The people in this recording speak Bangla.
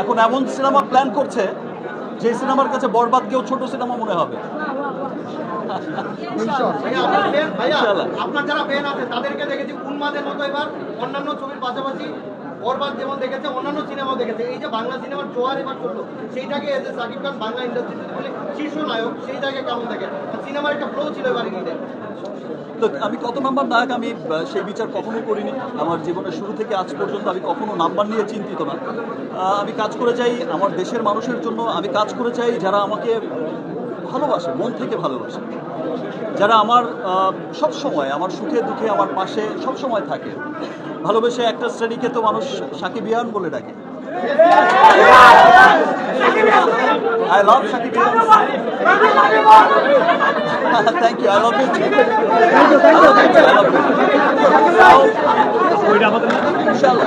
এখন এমন সিনেমা প্ল্যান করছে যে সিনেমার কাছে বরবাদ কেউ ছোট সিনেমা মনে হবে। আপনার যারা ফ্যান আছে তাদেরকে দেখেছি উন্মাদের মতো এবার অন্যান্য ছবির পাশাপাশি বরবাদ যেমন দেখেছে, অন্যান্য সিনেমাও দেখেছে। এই যে বাংলা সিনেমার জোয়ার এবার চলল সেইটাকে এজ এ সাকিব খান বাংলা ইন্ডাস্ট্রিতে বলে, শীর্ষ নায়ক সেই জায়গায় কেমন দেখেন সিনেমার একটা ফ্লো ছিল এবার ঈদে। তো আমি কত নাম্বার নায়ক, আমি সেই বিচার কখনো করিনি। আমার জীবনের শুরু থেকে আজ পর্যন্ত আমি কখনো নাম্বার নিয়ে চিন্তিত না। আমি কাজ করে যাই আমার দেশের মানুষের জন্য, আমি কাজ করে চাই যারা আমাকে ভালোবাসে, মন থেকে ভালোবাসে। যারা আমার সব সময় আমার সুখে দুঃখে আমার পাশে সব সময় থাকে। ভালোবেসে একটা শ্রেণীকে তো মানুষ সাকিব ইয়ান বলে ডাকে। I love Shakib Ian. Thank you I love you ইনশাআল্লাহ